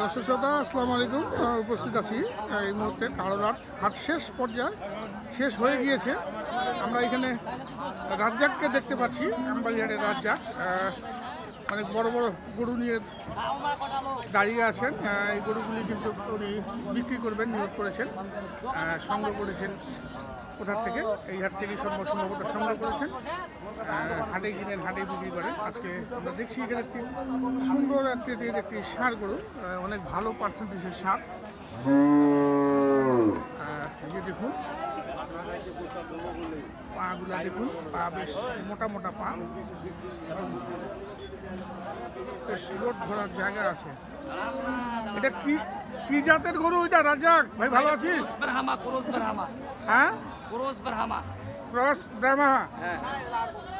দর্শক শ্রোতা, আসসালামু আলাইকুম। উপস্থিত আছি এই মুহূর্তে কালোরাট হাট শেষ পর্যায়ে। শেষ হয়ে গিয়েছে। আমরা এখানে রাজ্জাককে দেখতে পাচ্ছি আমবাড়িহাটের রাজ্জাক। অনেক বড় বড় গরু নিয়ে দাঁড়িয়ে আছেন। এই গরুগুলি কিন্তু উনি বিক্রি করবেন, নিয়োগ করেছেন সংগ্রহ করেছেন। কোথার থেকে এই হাট থেকে সম্ভব সম্ভবত সংগ্রহ করেছেন। হাটে কিনেন হাটে বিক্রি করেন আজকে আমরা দেখছি এখানে একটি সুন্দর আকৃতির একটি সার গরু। অনেক ভালো পার্সেন্টেজের সার। এই দেখুন, পাগুলা দেখুন, পা বেশ মোটা মোটা পা। এবং বেশ রোড ধরার জায়গা আছে। এটা কি কি জাতের গরু এটা রাজাক? ভাই ভালো আছিস? ব্রাহ্মা ক্রোস ব্রাহ্মা। হ্যাঁ? ক্রোস ব্রাহ্মা। ক্রস ব্রাহ্মা? হ্যাঁ।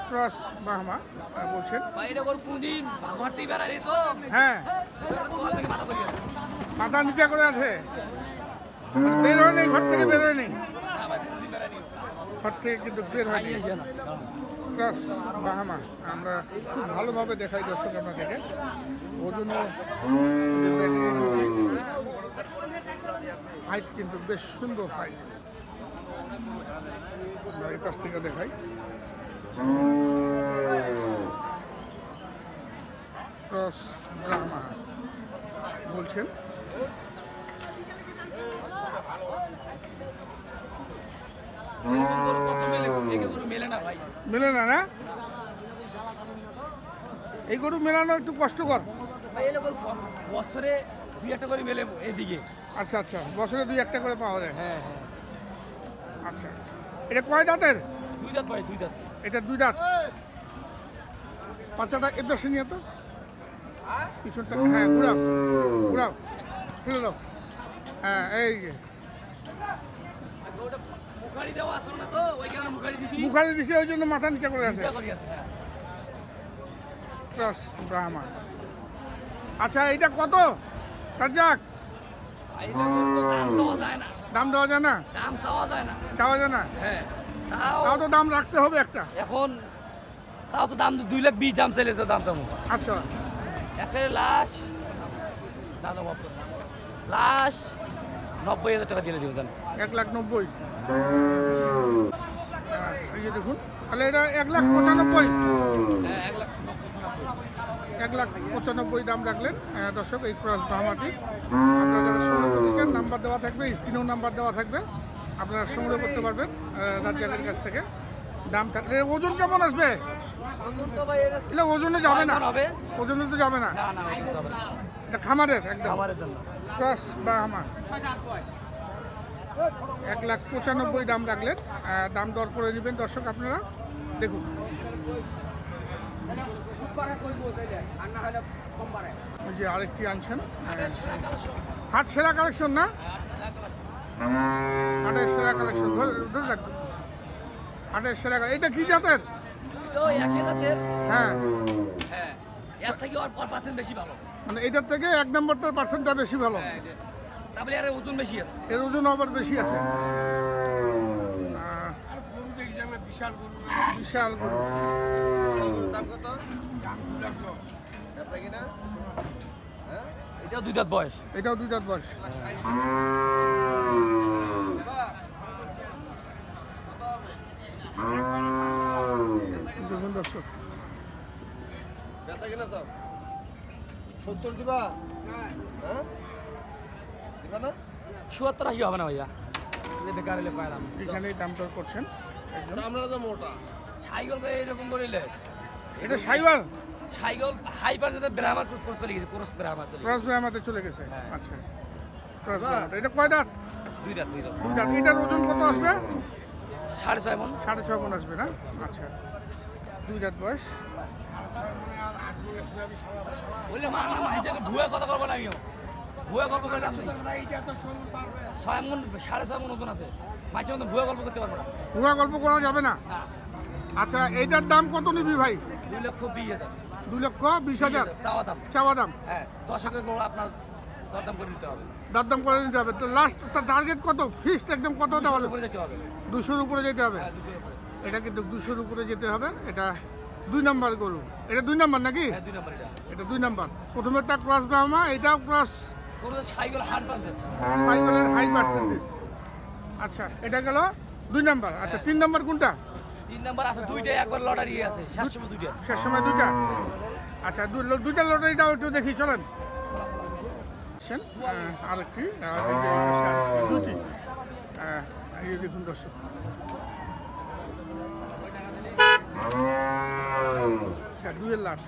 ক্রস ব্রাহ্মা আহ, বলছেন। বাইরে ওর কোনদিন ঘর থেকে বেড়ালি তো? হ্যাঁ। মাথা নিচে করে আছে। বের হয় নেই ঘর থেকে বের হয় নেই ঘর থেকে কিন্তু বের হয়নি। ক্রস বাহামা আমরা খুব ভালোভাবে দেখাই দর্শক আপনাদেরকে। ওজনও হাইট কিন্তু বেশ সুন্দর হাইট এই পাশ থেকে দেখাই। ক্রস ব্রাহ্মা বলছেন? মেলে না না? এই গরু মেলানো একটু কষ্টকর। বছরে দুই একটা করে মেলে এদিকে। আচ্ছা আচ্ছা। বছরে দুই একটা করে পাওয়া যায়। হ্যাঁ হ্যাঁ। আচ্ছা। এটা কয় দাঁতের? দুই দাঁত ভাই দুই দাঁত। এটা দুই দাঁত। বাচ্চাটা এ পাশে নিয়ে তো। পিছনটা হ্যাঁ ঘুরাও। ঘুরাও। ফেলে দাও। হ্যাঁ এই যে। মুখারি দিছি। ওই জন্য মাথা নিচে করে আছে। হ্যাঁ। আচ্ছা এটা কত? গরু তো দাম দেওয়া যায় না? দাম চাওয়া যায় না? চাওয়া যায় না হ্যাঁ তাও তো দাম রাখতে হবে একটা। এখন তাও তো দাম দুই লাখ বিশ দাম চাইলে তো দাম চাবো আচ্ছা একটা লাশ লাশ নব্বই। হাজার টাকা দিলে দিব জান এক লাখ নব্বই দেখুন, তাহলে এটা এক লাখ পঁচানব্বই। হ্যাঁ এক লাখ এক লাখ পঁচানব্বই দাম রাখলেন। দর্শক এই ক্রস ভামাটি আপনারা যারা সংগ্রহ করতে নাম্বার দেওয়া থাকবে স্ক্রিনেও নাম্বার দেওয়া থাকবে। আপনারা সংগ্রহ করতে পারবেন রাজ্জাকের কাছ থেকে। দাম থাকলে ওজন কেমন আসবে? ওজন এটা এটা ওজনে যাবে না। ওজনে তো যাবে না। এটা খামারের একদম। ক্রস বা আমার এক লাখ পঁচানব্বই দাম রাখলেন। দাম দর করে নেবেন দর্শক আপনারা। দেখুন। ওই যে আরেকটি আনছেন। হাট সেরা কালেকশন না? হাটের সেরা কালেকশন। ধরে হাটের সেরা এটা কি জাতের? হ্যাঁ। হ্যাঁ। এর থেকে আর পার্সেন্ট বেশি ভালো। মানে এটার থেকে এক নম্বরটার পার্সেন্টটা বেশি ভালো। হ্যাঁ তারপরে এর ওজন বেশি আছে। এর ওজন আবার বেশি আছে। আহ, গরু দেখি বিশাল গরু। বিশাল গরু বিশাল গরুর দাম কত কিনা হ্যাঁ এটাও দুই দাঁত বয়স। এটাও দুই দাঁত বয়স। কিনা দেখুন দর্শক। বেচা কিনা সব সত্তর দিবা হ্যাঁ দিবা না চুয়াত্তর আশি হবে না ভাইয়া। এই বেকার এলে পাইলাম। এখানেই দাম দর করছেন তো মোটা। সাইকেল তো এইরকম করিলে এটা সাইওয়াল? সাইকেল হাইপার যেটা ব্রাহ্মার কোর্স চলে গেছে কোর্স ব্রাহ্মার চলে ক্রস ব্রাহ্মাতে চলে গেছে? হ্যাঁ। আচ্ছা। ক্রস এটা কয় দাঁত? দুই দাঁত দুই দাঁত। দুই দাঁত। এটার ওজন কত আসবে? সাড়ে ছয় মন। সাড়ে ছয় মন আসবে না? আচ্ছা। দুই দাঁত বয়স? বললে মা না মাইটাকে ভুয়া কথা করব না আমিও। ভুয়া গল্প করে আসলে ছয় মন সাড়ে ছয় মন ওজন আছে। মাঝে মধ্যে ভুয়া গল্প করতে পারব না। ভুয়া গল্প করা যাবে না? না আচ্ছা এইটার দাম কত নিবি ভাই? দুই লক্ষ বিশ হাজার। দুই লক্ষ বিশ হাজার। চাওয়া দাম চাওয়া দাম হ্যাঁ আপনার দরদাম করে দিতে হবে। দরদাম করে নিতে হবে। তো লাস্ট টার্গেট কত? ফিক্সড একদম কত দেওয়া দুশোর উপরে যেতে হবে। দুশোর উপরে যেতে হবে। হ্যাঁ এটা কিন্তু দুশোর উপরে যেতে হবে। এটা দুই নাম্বার গরু। এটা দুই নাম্বার নাকি? হ্যাঁ দুই নম্বর এটা। দুই নাম্বার। প্রথমেরটা ক্রস ব্রাহ্মা এটাও ক্রস সাইকেলের হাই পার্সেন্টেজ আচ্ছা এটা গেল দুই নাম্বার। আচ্ছা তিন নাম্বার কোনটা? তিন নম্বর আছে দুইটাই একবার লটারি আছে শেষ সময় দুইটা। শেষ সময় দুইটা? আচ্ছা দুইটা লটারিটাও একটু দেখি চলেন। আর আরেকটি, দুটি। এই দেখুন দর্শক। আচ্ছা দুয়ের লাট।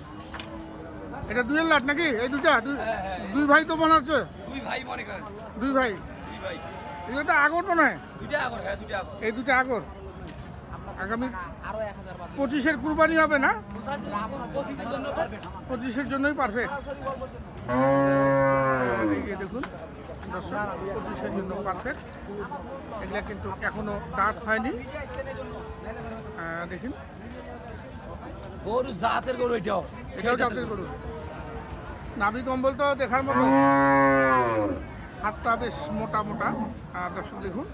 এটা দুয়ের লাট নাকি? এই দুটা দুই- দুই ভাই তো মনে হচ্ছে? দুই ভাই মনে করেন। দুই ভাই? দুই ভাই। এগুলো তো আগর হয়। দুইটা আগর হ্যাঁ দুইটা আগর। এই দুটো আগর? আগামী পঁচিশের কুরবানি হবে না? পঁচিশের জন্যই পারফেক্ট এই দেখুন দর্শক পঁচিশের জন্য পারফেক্ট এগুলা কিন্তু এখনও দাঁত হয়নি। দেখুন। গরু জাতের গরু এটাও। এটাও জাতের গরু। নাভি কম্বল তো দেখার মতো। হাতটা বেশ মোটা মোটা। দর্শক দেখুন।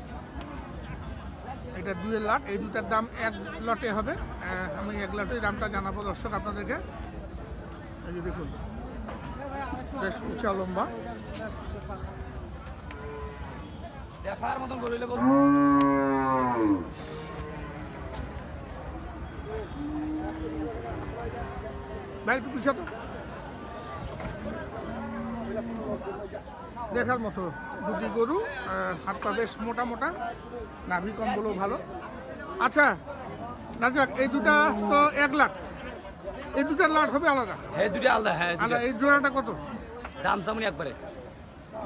এটা দুয়ের লাট এই দুটার দাম এক লটে হবে। আমি এক লটের দামটা জানাব দর্শক আপনাদেরকে। এই যে দেখুন বেশ উঁচা লম্বা। দেখার মতন হইলে ভাই একটু পিছা তো দেখার মতো দুটি গরু আহ, হাতটা বেশ মোটা মোটা নাভি কম্বলও ভালো। আচ্ছা রাজাক এই দুটা তো এক লাখ। এই দুটার লাট হবে আলাদা? হ্যাঁ দুইটা আলাদা হ্যাঁ আলাদা এই জোড়াটা কত? দাম চামনি একবারে?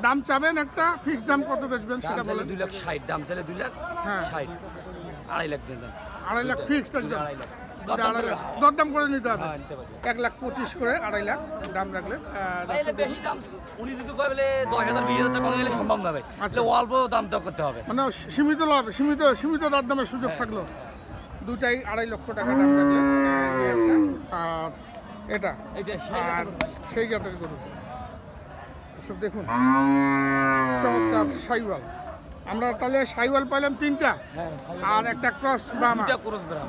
দাম চাবেন একটা ফিক্স দাম কত বেচবেন সেটা বলেন। দুই লাখ ষাট দাম চাইলে দুই লাখ হ্যাঁ। ষাট। আড়াই লাখ দেন আড়াই লাখ ফিক্সড আড়াই লাখ। দুটা দরদাম করে- নিতে হবে। হ্যাঁ এক লাখ পঁচিশ করে আড়াই লাখ দাম রাখলে আহ, ভাই, এলে বেশি দাম উনি যদি বলে দশ হাজার বিশ হাজার টাকা গেলে সম্ভব না ভাই। আচ্ছা। অল্প দাম দর করতে হবে। মানে সীমিত লাভ সীমিত সীমিত দরদামের সুযোগ থাকল। দুটাই আড়াই লক্ষ টাকা দাম রাখলে এটা। এটা সেই আর সেই জাতের গরু। সব দেখুন। চমৎকার সাইওয়াল। আমরা তাহলে সাইওয়াল পাইলাম তিনটা। হ্যাঁ আর একটা ক্রস ব্রাহ্মণ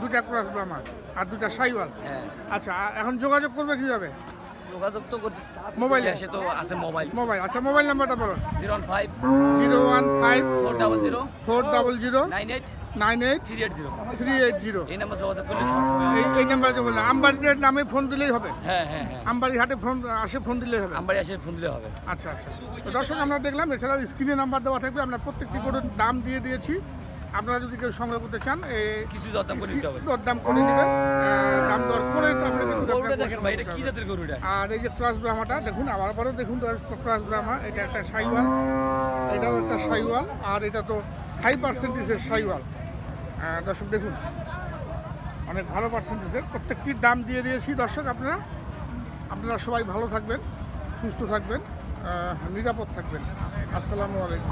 দুটা ক্রস বামা আর দুটা সাইওয়াল। হ্যাঁ। আচ্ছা এখন যোগাযোগ করবে কীভাবে? যোগাযোগ তো করতে মোবাইলে? সে তো আছে মোবাইল মোবাইল আচ্ছা মোবাইল নাম্বারটা বলুন zero one five. Zero one five. Four double zero. Four double zero. Nine eight. Nine eight. Three eight zero. Three eight zero. এই নাম্বার যোগাযোগ করলে এই এই নাম্বারে যে বললাম। আমবাড়ির নামে ফোন দিলেই হবে। হ্যাঁ হ্যাঁ হ্যাঁ। আমবাড়ি ফোন আসে ফোন দিলেই হবে। নাম্বারে এসে ফোন দিলে হবে। আচ্ছা আচ্ছা। তো দর্শক আমরা দেখলাম এছাড়াও স্ক্রিনে নাম্বার দেওয়া থাকবে। আমরা প্রত্যেকটি গরুর দাম দিয়ে দিয়েছি। আপনারা যদি কেউ সংগ্রহ করতে চান এই কিছু দরদাম করে নিতে হবে। দাম করে নেবেন। দাম দর করে তারপরে গরুটা দেখেন ভাই এটা কি জাতের গরু এটা? আর এই যে ক্রস ব্রাহ্মাটা দেখুন আবার আবারও দেখুন ক্রস ব্রাহ্মা এটা একটা সাইওয়াল। এটাও একটা সাইওয়াল আর এটা তো হাই পার্সেন্টেজের সাইওয়াল। দর্শক দেখুন অনেক ভালো পার্সেন্টেজের প্রত্যেকটির দাম দিয়ে দিয়েছি দর্শক আপনারা। আপনারা সবাই ভালো থাকবেন সুস্থ থাকবেন নিরাপদ থাকবেন। আসসালামু আলাইকুম।